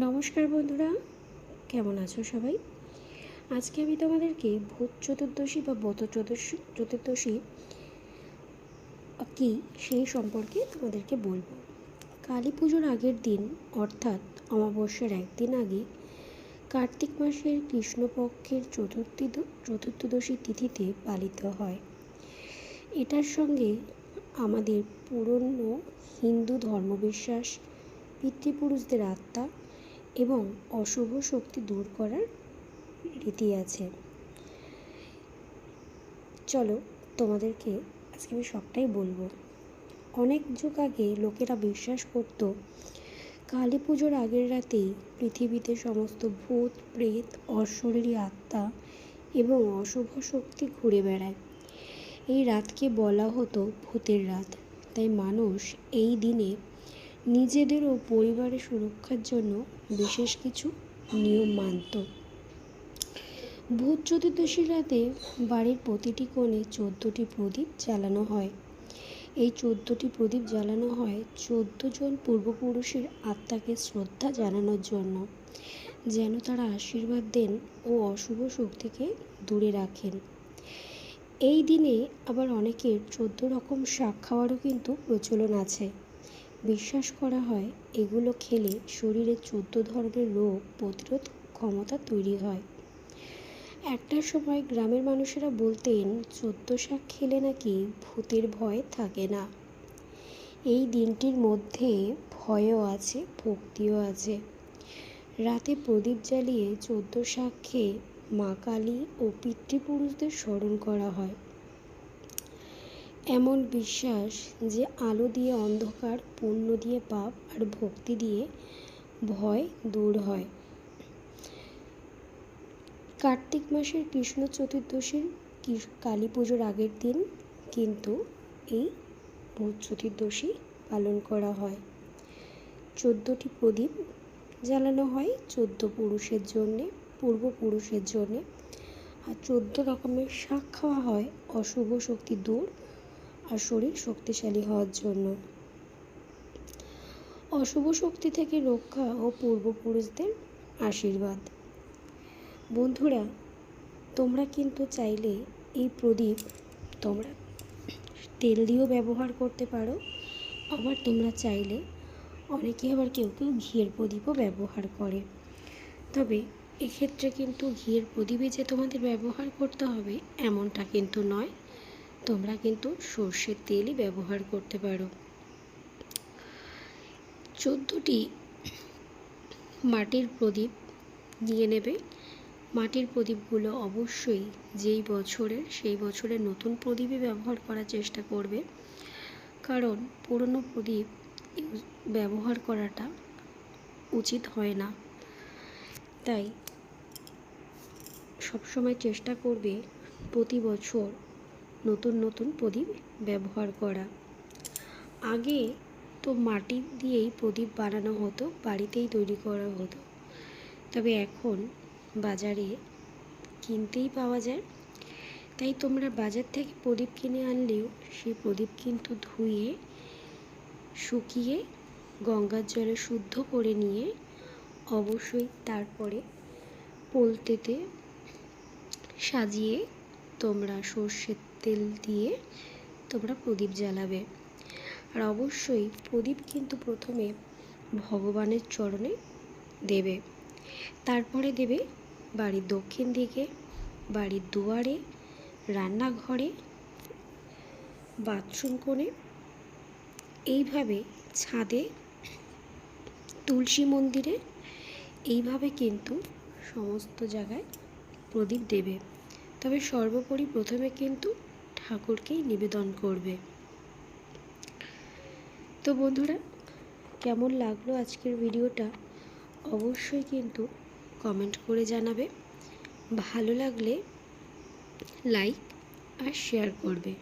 নমস্কার বন্ধুরা, কেমন আছো সবাই? আজকে আমি তোমাদেরকে ভূত চতুর্দশী বা বত চতুর্দশী চতুর্দশী কি সেই সম্পর্কে তোমাদেরকে বলব। কালী পুজোর আগের দিন, অর্থাৎ অমাবস্যার একদিন আগে, কার্তিক মাসের কৃষ্ণপক্ষের চতুর্থী চতুর্থদশী তিথিতে পালিত হয়। এটার সঙ্গে আমাদের পুরনো হিন্দু ধর্মবিশ্বাস, পিতৃপুরুষদের আত্মা এবং অশুভ শক্তি দূর করার রীতি আছে। চলো তোমাদেরকে আজকে আমি সবটাই বলব। অনেক যুগ আগে লোকেরা বিশ্বাস করত, কালী পুজোর আগের রাতেই পৃথিবীতে সমস্ত ভূত, প্রেত অশরীরী আত্মা এবং অশুভ শক্তি ঘুরে বেড়ায়। এই রাতকে বলা হতো ভূতের রাত। তাই মানুষ এই দিনে নিজেদের ও পরিবারের সুরক্ষার জন্য বিশেষ কিছু নিয়ম মানত। ভূত চতুর্দশীর রাতে বাড়ির প্রতিটি কোণে চোদ্দোটি প্রদীপ জ্বালানো হয়। এই চোদ্দোটি প্রদীপ জ্বালানো হয় চোদ্দ জন পূর্বপুরুষের আত্মাকে শ্রদ্ধা জানানোর জন্য, যেন তারা আশীর্বাদ দেন ও অশুভ শক্তিকে দূরে রাখেন। এই দিনে আবার অনেকের চোদ্দ রকম শাক খাওয়ারও কিন্তু প্রচলন আছে। বিশ্বাস করা হয়, এগুলো খেলে শরীরে চোদ্দ ধরনের রোগ প্রতিরোধ ক্ষমতা তৈরি হয়। একটা সময় গ্রামের মানুষেরা বলতেন, চোদ্দ শাক খেলে নাকি ভূতের ভয় থাকে না? এই দিনটির মধ্যে ভয়ও আছে, ভক্তিও আছে। রাতে প্রদীপ জ্বালিয়ে চোদ্দ শাক খেয়ে মা কালী ও পিতৃপুরুষদের স্মরণ করা হয়। এমন বিশ্বাস যে আলো দিয়ে অন্ধকার, পুণ্য দিয়ে পাপ আর ভক্তি দিয়ে ভয় দূর হয়। কার্তিক মাসের কৃষ্ণ চতুর্দশীর কালী পুজোর আগের দিন কিন্তু এই ভূত চতুর্দশী পালন করা হয়। চোদ্দোটি প্রদীপ জ্বালানো হয় চোদ্দ পুরুষের জন্যে পূর্বপুরুষের জন্যে। আর চোদ্দ রকমের শাক খাওয়া হয়, অশুভ শক্তি দূর আর শরীর শক্তিশালী হওয়ার জন্য। অশুভ শক্তি থেকে রক্ষা ও পূর্বপুরুষদের আশীর্বাদ। বন্ধুরা, তোমরা কিন্তু চাইলে এই প্রদীপ তোমরা তেল দিয়েও ব্যবহার করতে পারো। আবার তোমরা চাইলে অনেকে আবার কেউ কেউ ঘিয়ের প্রদীপও ব্যবহার করে। তবে এক্ষেত্রে কিন্তু ঘিয়ের প্রদীপে যে তোমাদের ব্যবহার করতে হবে, এমনটা কিন্তু নয়। তোমরা কিন্তু সর্ষের তেলই ব্যবহার করতে পারো। চোদ্দোটি মাটির প্রদীপ নিয়ে নেবে। মাটির প্রদীপগুলো অবশ্যই যেই বছরের, সেই বছরের নতুন প্রদীপই ব্যবহার করার চেষ্টা করবে। কারণ পুরনো প্রদীপ ব্যবহার করাটা উচিত হয় না। তাই সবসময় চেষ্টা করবে প্রতি বছর নতুন নতুন প্রদীপ ব্যবহার করা। আগে তো মাটি দিয়েই প্রদীপ বানানো হতো, বাড়িতেই তৈরি করা হতো। তবে এখন বাজারে কিনতেই পাওয়া যায়। তাই তোমরা বাজার থেকে প্রদীপ কিনে আনলেও সেই প্রদীপ কিন্তু ধুয়ে, শুকিয়ে, গঙ্গার জলে শুদ্ধ করে নিয়ে অবশ্যই তারপরে পোলতেতে সাজিয়ে তোমরা সর্ষের তেল দিয়ে তোমরা প্রদীপ জ্বালাবে। আর অবশ্যই প্রদীপ কিন্তু প্রথমে ভগবানের চরণে দেবে। তারপরে দেবে বাড়ির দক্ষিণ দিকে, বাড়ির দুয়ারে, রান্নাঘরে, বাথরুম কোণে। এইভাবে ছাদে, তুলসী মন্দিরে এইভাবে কিন্তু সমস্ত জায়গায় প্রদীপ দেবে। তবে সর্বোপরি প্রথমে কিন্তু ঠাকুরকেই নিবেদন করবে। তো বন্ধুরা, কেমন লাগল আজকের ভিডিওটা? অবশ্যই কিন্তু কমেন্ট করে জানাবে। ভালো লাগলে লাইক আর শেয়ার করবে।